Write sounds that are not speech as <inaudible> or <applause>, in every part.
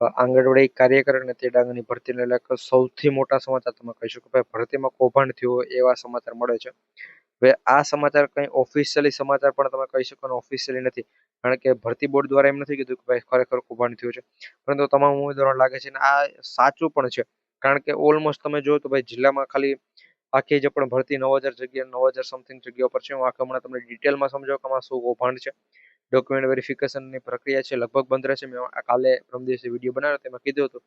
આંગણવાડી કાર્યકર અને તેડાંગની ભરતીને લગતા સૌથી મોટા સમાચાર તમે કહી શકો ભાઈ ભરતીમાં કૌભાંડ થયું એવા સમાચાર મળે છે. હવે આ સમાચાર કંઈ ઓફિશિયલી સમાચાર પણ તમે કહી શકો ઓફિશિયલી નથી. કારણ કે ભરતી બોર્ડ દ્વારા એમ નથી કીધું કે ભાઈ ખરેખર કૌભાંડ થયું છે. પરંતુ તમામ ઉમેદવારો લાગે છે અને આ સાચું પણ છે. કારણ કે ઓલમોસ્ટ તમે જો તો ભાઈ જિલ્લામાં ખાલી આખી જે પણ ભરતી નવ હજાર જગ્યા, નવ હજાર સમથિંગ જગ્યા પર છે. હું આખા હમણાં તમને ડિટેલમાં સમજાવું કે આમાં શું કૌભાંડ છે. ડોક્યુમેન્ટ વેરિફિકેશનની પ્રક્રિયા છે, લગભગ બંધ રહેશે મેં કાલે પ્રમ દિવસે વીડિયો બનાવ્યો, તેમાં કીધું હતું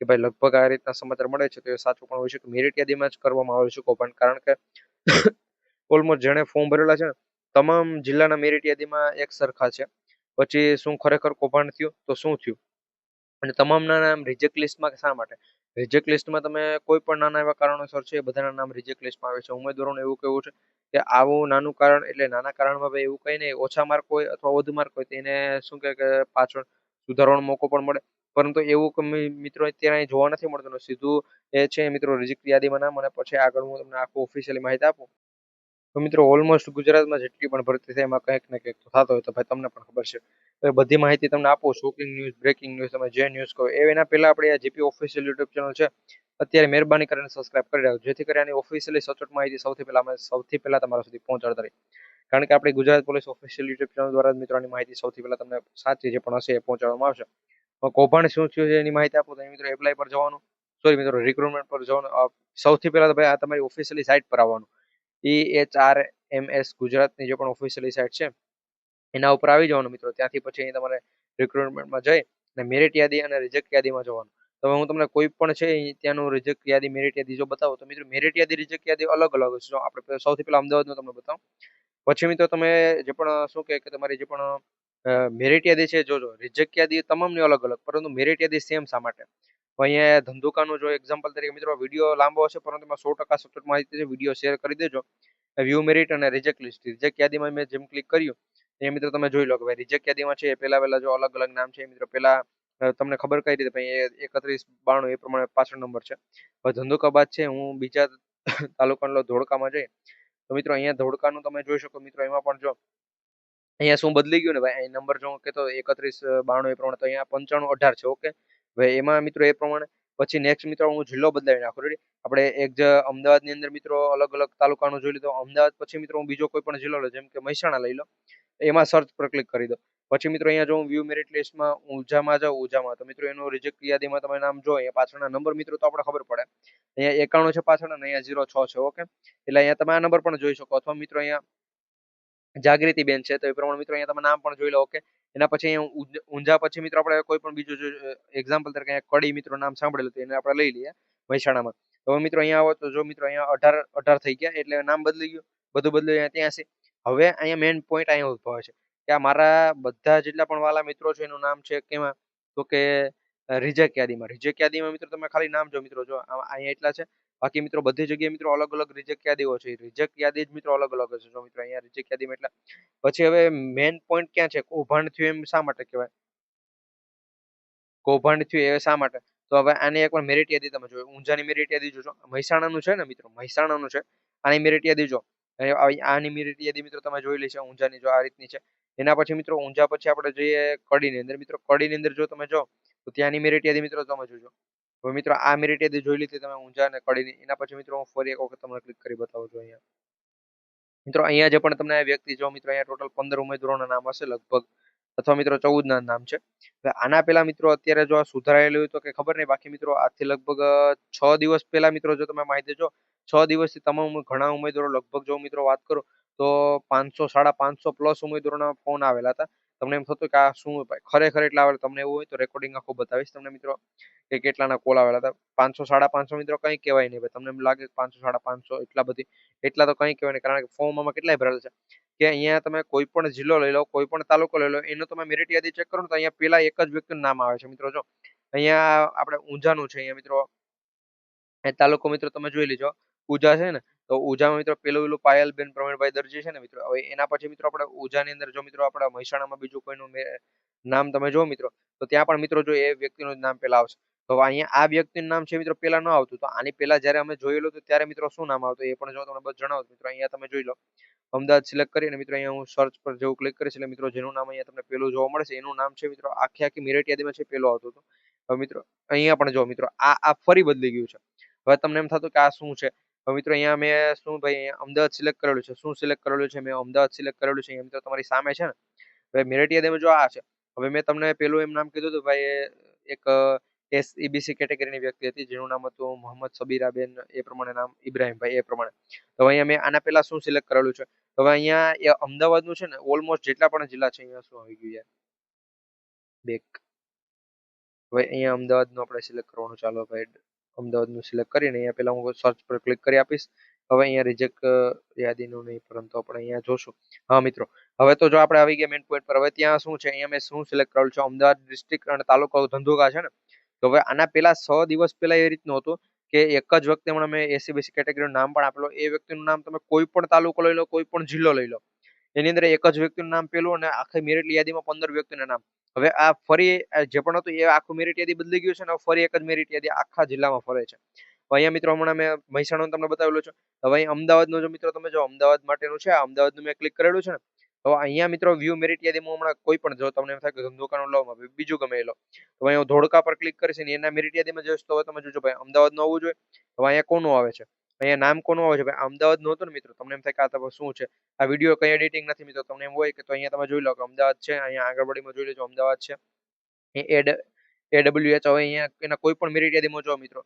કે ભાઈ લગભગ આ રીતના સમાચાર મળે છે, તો એ સાચું પણ હોય છે કે મેરિટ યાદીમાં જ કરવામાં આવ્યું છે કૌભાંડ કારણ કે <coughs> ઓલમોસ્ટ જેણે ફોર્મ ભરેલા છે ને, તમામ જિલ્લાના મેરિટ યાદીમાં એક સરખા છે. પછી શું ખરેખર કૌભાંડ થયું, તો શું થયું? અને તમામના નામ રિજેક્ટ લિસ્ટમાં શા માટે? રિજેક્ટ લિસ્ટમાં તમે કોઈ પણ નાના એવા કારણોસર છે બધાના નામ રિજેક્ટ લિસ્ટમાં આવે છે. ઉમેદવારોને એવું કહેવું છે કે આવું નાનું કારણ એટલે નાના કારણમાં ભાઈ એવું કંઈ નહીં, ઓછા માર્ક હોય અથવા વધુ માર્ક હોય તેને શું કહે કે પાછળ સુધારવાનો મોકો પણ મળે. પરંતુ એવું મિત્રો અત્યારે જોવા નથી મળતું સીધું એ છે મિત્રો રિજેક્ટ યાદીમાં નામ અને પછી આગળ હું તમને આખું ઓફિશિયલી માહિતી આપું. તો મિત્રો ઓલમોસ્ટ ગુજરાતમાં જેટલી પણ ભરતી થાય એમાં કંઈક ને કંઈક થતો હોય તો ભાઈ તમને પણ ખબર છે. તો બધી માહિતી તમને આપો શોકિંગ ન્યૂઝ બ્રેકિંગ ન્યૂઝ તમે જે ન્યૂઝ કહો એના પહેલા આપણે આ જીપી ઓફિશિયલ યુટ્યુબ ચેનલ છે, અત્યારે મહેરબાની કરીને સબસ્ક્રાઇબ કરી રાખજો, જેથી કરીને આની ઓફિશિયલી સચોટ માહિતી સૌથી પહેલાં અમે સૌથી પહેલાં તમારા સુધી પહોંચાડતા રહીએ. કારણ કે આપણી Gujarat police official YouTube channel દ્વારા મિત્રોની માહિતી સૌથી પહેલાં તમને સાચી જે પણ હશે એ પહોંચાડવામાં આવશે. કૌભાંડ શું થયું છે એની માહિતી આપો, તો મિત્રો એપ્લાય પર જવાનું. સોરી મિત્રો રિક્રુટમેન્ટ પર જવાનું. સૌથી પહેલા તો ભાઈ આ તમારી ઓફિશિયલી સાઇટ પર આવવાનું. E H R M S ગુજરાતની જે પણ ઓફિશિયલી સાઇટ છે, એના ઉપર આવી જવાનું મિત્રો. ત્યાંથી પછી અહીં તમારે રિક્રુટમેન્ટમાં જઈ અને મેરિટ યાદી અને રિજેક્ટ યાદીમાં જવાનું. તો હું તમને કોઈ પણ છે ત્યાંનું રિજેક્ટ યાદી મેરિટ યાદી જો બતાવો, તો મિત્રો મેરિટ યાદી રિજેક્ટ યાદી અલગ અલગ છે જો આપણે સૌથી પહેલા અમદાવાદનું તમને બતાવું. પછી મિત્રો તમે જે પણ શું કે તમારી જે પણ મેરિટ યાદી છે જોજો રિજેક્ટ યાદી તમામની અલગ અલગ, પરંતુ મેરિટ યાદી સેમ શા માટે? અહીંયા ધંધુકાનું જો એક્ઝામ્પલ તરીકે મિત્રો વીડિયો લાંબો હશે, પરંતુ સો ટકા સચોટ માહિતી વીડિયો શેર કરી દેજો. વ્યૂ મેરિટ અને રિજેક્ટ લિસ્ટ રિજેક્ટ યાદીમાં મેં જેમ ક્લિક કર્યું એ મિત્રો તમે જોઈ લો કે ભાઈ રિજેક્ટ યાદીમાં છે પહેલા પહેલા જો અલગ અલગ નામ છે મિત્રો પહેલા તમને ખબર કઈ રીતે ભાઈ એકત્રીસ બાણું એ પ્રમાણે પાછળ નંબર છે. હવે ધંધુકા બાદ છે, હું બીજા <coughs> તાલુકાનો ધોળકામાં જઈ, તો મિત્રો અહીંયા ધોળકાનું તમે જોઈ શકો, મિત્રો એમાં પણ જો અહીંયા શું બદલી ગયું ને ભાઈ? અહીં નંબર જો કે તો એકત્રીસ બાણું એ પ્રમાણે તો અહીંયા પંચાણું અઢાર છે ઓકે ભાઈ એમાં મિત્રો એ પ્રમાણે પછી નેક્સ્ટ મિત્રો હું જિલ્લો બદલાવી નાખું રેડી આપણે એક જે અમદાવાદની અંદર મિત્રો અલગ અલગ તાલુકાનું જોઈ લીધો. અમદાવાદ પછી મિત્રો હું બીજો કોઈ પણ જિલ્લો લો જેમ કે મહેસાણા લઈ લો એમાં સર્ચ પર ક્લિક કરી દો પછી મિત્રો અહીંયા જો હું વ્યૂ મેરિટ લિસ્ટમાં ઊંઝામાં જાઉં, ઊંઝામાં. તો મિત્રો એનું રિજેક્ટ યાદીમાં તમે નામ જો અહીંયા પાછળના નંબર મિત્રો તો આપણે ખબર પડે. અહીંયા એકાણું છે પાછળ અને અહીંયા ઝીરો છ છે ઓકે એટલે અહીંયા તમે આ નંબર પણ જોઈ શકો. અથવા મિત્રો અહીંયા જાગૃતિ બેન છે, તો એ પ્રમાણે મિત્રો અહીંયા તમે નામ પણ જોઈ લો ઓકે એના પછી અહીંયા ઊંઝા પછી મિત્રો આપણે કોઈ પણ બીજું એક્ઝામ્પલ તરીકે અહીંયા કડી મિત્રો નામ સાંભળેલું તો એને આપણે લઈ લઈએ મહેસાણામાં. હવે મિત્રો અહીંયા આવો, તો જો મિત્રો અહીંયા અઢાર અઢાર થઈ ગયા, એટલે નામ બદલી ગયું, બધું બદલ્યું ત્યાં છે. હવે અહીંયા મેઇન પોઈન્ટ અહીંયા ઉદ્ભવે છે, કે આ મારા બધા જેટલા પણ વાલા મિત્રો છે, એનું નામ છે કેમાં? તો કે રિજેક્ટ યાદીમાં રિજેક્ટ યાદીમાં મિત્રો તમે ખાલી નામ જો મિત્રો, જો અહીંયા એટલા છે બાકી મિત્રો બધી જગ્યાએ મિત્રો અલગ અલગ રિજેક્ટ યાદીઓ છે. રિજેક્ટ યાદી જ મિત્રો અલગ અલગ છે જો મિત્રો અહીંયા રિજેક્ટ યાદી એટલે પછી હવે મેઇન પોઈન્ટ ક્યાં છે? કૌભાંડ થયું એમ શા માટે કહેવાય? કૌભાંડ થયું એ શા માટે? તો હવે આની એકવાર મેરિટ યાદી તમે જોયો ઊંઝાની મેરિટ યાદી જોજો. મહેસાણાનું છે ને મિત્રો? મહેસાણાનું છે. આની મેરિટ યાદી જો. આની મેરિટ યાદી મિત્રો તમે જોઈ લેશે. ઊંઝાની જો આ રીતની છે. એના પછી મિત્રો ઊંઝા પછી આપણે જોઈએ કડીની અંદર. મિત્રો કડીની અંદર જો તમે જો, તો ત્યાંની મેરિટ યાદી મિત્રો તમે જોજો. હવે મિત્રો, આ મેરિટ યાદી જોઈ લીધી, તમે ઊંઝા અને કડીની એના પછી મિત્રો, હું ફરી એક વખત તમને ક્લિક કરી બતાવું છું અહીંયા. મિત્રો, અહીંયા જે પણ તમને વ્યક્તિ, જો મિત્રો અહીંયા ટોટલ પંદર ઉમેદવારોના નામ હશે લગભગ, અથવા મિત્રો ચૌદ ના નામ છે. આના પહેલા મિત્રો, અત્યારે જો આ સુધારાયેલું હોય તો કે ખબર નહીં. બાકી મિત્રો, આજથી લગભગ છ દિવસ પહેલા મિત્રો, જો તમે માહિતી જો છ દિવસથી તમામ ઘણા ઉમેદવારો લગભગ જો મિત્રો વાત કરો, તો પાંચસો, સાડા પાંચસો પ્લસ ઉમેદવારોના ફોન આવેલા હતા. તમને એમ થતું કે આ શું ખરેખર એટલા આવેલા તમને એવું હોય તો રેકોર્ડિંગ આખું બતાવીશ તમને મિત્રો, કે કેટલાના કોલ આવેલા હતા. પાંચસો, સાડા પાંચસો મિત્રો કંઈ કહેવાય નહીં તમને એમ લાગે પાંચસો, સાડા પાંચસો એટલા બધી, એટલા તો કંઈ કહેવાય નહીં. કારણ કે ફોર્મ આમાં કેટલાય ભરેલા છે? કે અહીંયા તમે કોઈ પણ જિલ્લો લઈ લો, કોઈ પણ તાલુકો લઈ લો, એનો તમે મેરિટ યાદી ચેક કરો તો અહીંયા પેલા એક જ વ્યક્તિનું નામ આવે છે મિત્રો, જો. અહીંયા આપણે ઊંઝાનું છે અહીંયા મિત્રો. તાલુકો મિત્રો તમે જોઈ લેજો. પૂજા છે ને? તો ઉજામાં મિત્રો પેલું પેલું પાયલબેન પ્રવીણભાઈ દરજી છે ને મિત્રો, હવે એના પછી મિત્રો આપણે ઉજાની અંદર જો મિત્રો આપણા મહેસાણામાં બીજું કોઈનું નામ તમે જો મિત્રો, તો ત્યાં પણ મિત્રો જો એ વ્યક્તિનું નામ પેલા આવશે. તો અહીંયા આ વ્યક્તિનું નામ છે મિત્રો પેલા ન આવતું, તો આની પેલા જ્યારે અમે જોયેલું તો ત્યારે મિત્રો શું નામ આવતું એ પણ જો તમને બસ જણાવો મિત્રો અહીંયા તમે જોઈ લો, અમદાવાદ સિલેક્ટ કરીને મિત્રો અહીંયા હું સર્ચ પર જેવું ક્લિક કરીશ એટલે મિત્રો જેનું નામ અહીંયા તમને પેલું જોવા મળશે, એનું નામ છે મિત્રો આખી આખી મેરિટ છે પેલું આવતું હતું. હવે મિત્રો અહીંયા પણ જો મિત્રો આ આ ફરી બદલી ગયું છે. હવે તમને એમ થતું કે આ શું છે? હવે મિત્રો અહીંયા મેં શું ભાઈ અહીંયા અમદાવાદ સિલેક્ટ કરેલું છે. શું સિલેક્ટ કરેલું છે? મેં અમદાવાદ સિલેક્ટ કરેલું છે. અહીંયા મિત્રો તમારી સામે છે ને? હવે મેરિટ યાદીમાં જો આ છે. હવે મેં તમને પેલું એમ નામ કીધું હતું ભાઈ, એક એસ ઈબીસી કેટેગરીની વ્યક્તિ હતી. જેનું નામ હતું મોહમ્મદ સબીરાબેન, એ પ્રમાણે નામ ઇબ્રાહીમભાઈ એ પ્રમાણે. તો અહીંયા મેં આના પહેલા શું સિલેક્ટ કરેલું છે? હવે અહીંયા એ અમદાવાદનું છે ને ઓલમોસ્ટ જેટલા પણ જિલ્લા છે, અહીંયા શું આવી ગયું યાર? બેક. હવે અહીંયા અમદાવાદનું આપણે સિલેક્ટ કરવાનું. ચાલો ભાઈ અમદાવાદનું સિલેક્ટ કરીને અહીંયા પહેલાં હું સર્ચ પર ક્લિક કરી આપીશ. હવે અહીંયા રિજેક્ટ યાદીનું નહીં, પરંતુ આપણે અહીંયા જોશું. હા, મિત્રો. હવે તો જો આપણે આવી ગયા મેઇન પોઈન્ટ પર, હવે ત્યાં શું છે? અહીંયા મેં શું સિલેક્ટ કરેલું છે? અમદાવાદ ડિસ્ટ્રિક્ટ અને તાલુકો ધંધુકા છે ને? તો હવે આના પહેલાં છ દિવસ પહેલાં એ રીતનું હતું કે એક જ વ્યક્તિ હમણાં મેં એસી બીસી કેટેગરીનું નામ પણ આપેલું. એ વ્યક્તિનું નામ તમે કોઈ પણ તાલુકો લઈ લો, કોઈ પણ જિલ્લો લઈ લો. એની અંદર એક જ વ્યક્તિનું નામ પેલું અને આખી મેરિટ યાદીમાં પંદર વ્યક્તિના નામ. હવે આ ફરી જે પણ હતું એ આખું મેરિટ યાદી બદલી ગયું છે અને ફરી એક જ મેરિટ યાદી આખા જિલ્લામાં ફરે છે. અહીંયા મિત્રો હમણાં મેં મહેસાણાનું તમને બતાવેલું છે. હવે અહીં અમદાવાદનું જો મિત્રો તમે જો, અમદાવાદ માટેનું છે અમદાવાદનું મેં ક્લિક કરેલું છે ને, તો અહીંયા મિત્રો વ્યૂ મેરિટ યાદીમાં હમણાં કોઈ પણ, જો તમને એમ થાય કે ધંધોકાનું લો બીજું ગમે લો. તો અહીંયા ધોળકા પર ક્લિક કરીશ ને એના મેરિટ યાદીમાં જોઈશ, તો તમે જોજો ભાઈ, અમદાવાદનું આવવું જોઈએ. હવે અહીંયા કોનું આવે છે? અહીંયા નામ કોનું આવે છે? ભાઈ, અમદાવાદ નહોતું ને મિત્રો, તમને એમ થાય કે આ તમે શું છે? આ વીડિયો કઈ એડિટિંગ નથી મિત્રો, તમને એમ હોય કે તો અહીંયા તમે જોઈ લો કે અમદાવાદ છે, અહીંયા આગળવાડીમાં જોઈ લેજો, અમદાવાદ છે. એડ એડબ્લ્યુએચ હવે અહીંયા એના કોઈ પણ મેરિટ યાદીમાં જો મિત્રો,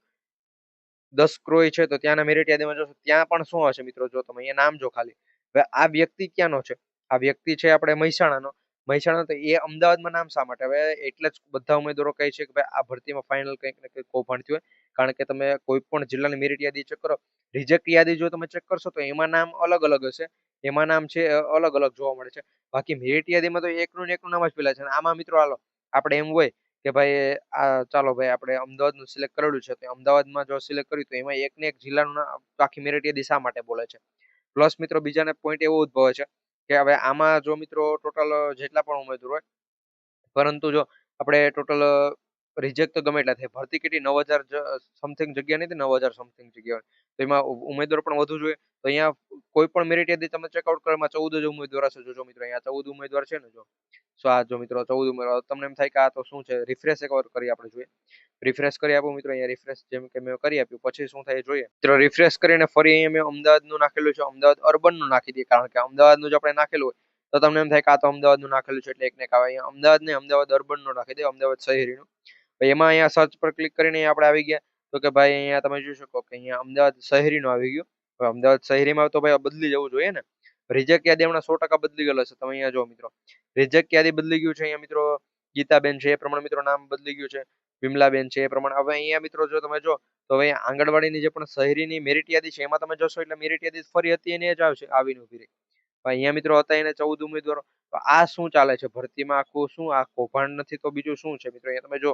દસ ક્રોય છે તો ત્યાંના મેરિટ યાદીમાં જોશો ત્યાં પણ શું હશે મિત્રો? જો તમે અહીંયા નામ જો ખાલી. હવે આ વ્યક્તિ ક્યાંનો છે? આ વ્યક્તિ છે આપણે મહેસાણાનો. મહેસાણા તો એ અમદાવાદમાં નામ શા માટે? હવે એટલે જ બધા ઉમેદવારો કહે છે કે ભાઈ, આ ભરતીમાં ફાઇનલ કંઈક ને કંઈક કૌભાંડતી હોય. કારણ કે તમે કોઈ પણ જિલ્લાની મેરિટ યાદી ચેક કરો. રિજેક્ટ યાદી જો તમે ચેક કરશો તો એમાં નામ અલગ અલગ હશે. એમાં નામ છે અલગ અલગ જોવા મળે છે. બાકી મેરિટ યાદીમાં તો એકનું ને એકનું નામ જ પેલા છે. આમાં મિત્રો હાલો, આપણે એમ હોય કે ભાઈ, આ, ચાલો ભાઈ, આપણે અમદાવાદનું સિલેક્ટ કરેલું છે. તો અમદાવાદમાં જો સિલેક્ટ કર્યું તો એમાં એક ને એક જિલ્લાનું આખી મેરિટ યાદી શા માટે બોલે છે? પ્લસ મિત્રો બીજાને પોઈન્ટ એવો ઉદ્ભવે છે. કે હવે આમાં જો મિત્રો ટોટલ જેટલા પણ ઉમેદવાર હોય, પરંતુ જો આપણે ટોટલ રિજેક્ટ તો ગમે એટલા થાય. ભરતી કેટલી? નવ હજાર સમથિંગ જગ્યા નથી નવ હજાર સમથિંગ જગ્યા તો એમાં ઉમેદવાર પણ વધુ જોઈએ. તો અહીંયા કોઈ પણ મેરિટ યાદી તમે ચેકઆઉટ કરો ચૌદ જ ઉમેદવાર હશે. જોજો મિત્રો, અહીંયા ચૌદ ઉમેદવાર છે ને, જો. સો આ જો મિત્રો ચૌદ ઉમેરો તમને એમ થાય કે આ તો શું છે? રિફ્રેશ એકવાર કરી આપણે જોઈએ. રિફ્રેશ કરી આપું મિત્રો, અહીંયા રિફ્રેશ જેમ કે મેં કરી આપ્યું. પછી શું થાય જોઈએ. મિત્રો રિફ્રેશ કરીને ફરી અહીંયા મેં અમદાવાદનું નાખેલું છે. અમદાવાદ અર્બનનું નાખી દઈએ, કારણ કે અમદાવાદનું જો આપણે નાખેલું હોય, તો તમને એમ થાય કે આ તો અમદાવાદનું નાખેલું છે એટલે એક ને આવે. અહીંયા અમદાવાદ ને અમદાવાદ અર્બનનું નાખી દે, અમદાવાદ શહેરીનું. એમાં અહીંયા સર્ચ પર ક્લિક કરીને આપણે આવી ગયા. તો કે ભાઈ અહીંયા તમે જોઈ શકો કે અહીંયા અમદાવાદ શહેરીનું આવી ગયું. હવે અમદાવાદ શહેરીમાં તો ભાઈ બદલી જવું જોઈએ ને. રિજેક્ટ યાદી હમણાં સો ટકા બદલી ગયેલો છે. તમે અહીંયા જો મિત્રો, રિજેક્ટ યાદી બદલી ગયું છે અહીંયા મિત્રો, ગીતાબેન છે એ પ્રમાણે મિત્રો નામ બદલી ગયું છે. વિમલાબેન છે એ પ્રમાણે. હવે અહીંયા મિત્રો જો તમે જો, તો હવે આંગણવાડીની જે પણ શહેરીની મેરિટ યાદી છે, એમાં તમે જોશો એટલે મેરિટ યાદી ફરી હતી એને જ આવશે, આવીને ઊભી રહી. અહીંયા મિત્રો હતા એને ચૌદ ઉમેદવારો. આ શું ચાલે છે? ભરતીમાં આખું શું? આ કૌભાંડ નથી તો બીજું શું છે? મિત્રો અહીંયા તમે જો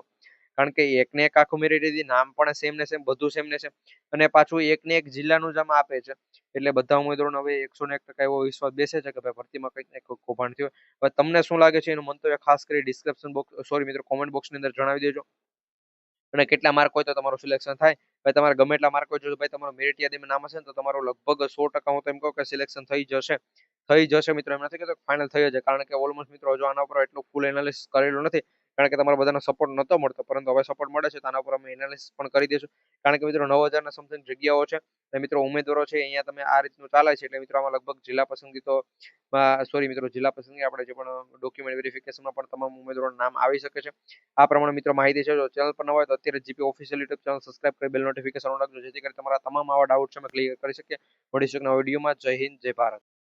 કારણ કે એકને એક આખું મેરિટ યાદી નામ પણ સેમ ને સેમ બધું સેમ ને સેમ અને પાછું એક ને એક જિલ્લાનું જ આમાં આપે છે. એટલે બધા ઉમેદવારોને હવે એકસો ને એક ટકા એવો વિશ્વાસ બેસે છે કે ભાઈ ભરતીમાં કંઈક ને કંઈક કૌભાંડ થયું. હવે તમને શું લાગે છે? એનું મંતવ્ય ખાસ કરી ડિસ્ક્રિપ્શન બોક્સ સોરી મિત્રો કોમેન્ટ બોક્સની અંદર જણાવી દેજો. અને કેટલા માર્ક હોય તો તમારું સિલેક્શન થાય. ભાઈ તમારે ગમે એટલા માર્ક હોય જો ભાઈ તમારો મેરિટ યાદીમાં નામ હશે ને તો તમારું લગભગ સો ટકા હું તો એમ કહું કે સિલેક્શન થઈ જશે. થઈ જશે મિત્રો, એમ નથી કહેતો ફાઇનલ થઈ જશે કારણ કે ઓલમોસ્ટ મિત્રો હજુ આના ઉપર એટલું ફૂલ એનાલિસિસ કરેલું નથી. કારણ કે તમારા બધાનો સપોર્ટ નહોતો મળતો, પરંતુ હવે સપોર્ટ મળે છે તો આના ઉપર અમે એનાલિસિસ પણ કરી દઈશું. કારણ કે મિત્રો નવ હજારના સમથિંગ જગ્યાઓ છે અને મિત્રો ઉમેદવારો છે અહીંયા તમે આ રીતનું ચાલે છે એટલે મિત્રો આમાં લગભગ જિલ્લા પસંદગી તો સોરી મિત્રો જિલ્લા પસંદગી આપણે જે પણ ડોક્યુમેન્ટ વેરિફિકેશનમાં પણ તમામ ઉમેદવારોનું નામ આવી શકે છે. આ પ્રમાણે મિત્રો માહિતી છે, જો ચેનલ પર ન હોય તો અત્યારે GP official YouTube channel subscribe કરી બેલ નોટિફિકેશન રાખજો, જેથી કરી તમારા તમામ આવા ડાઉટ છે અમે ક્લિયર કરી શકીએ. મળીશું નવા વિડીયોમાં જય હિન્દ, જય ભારત.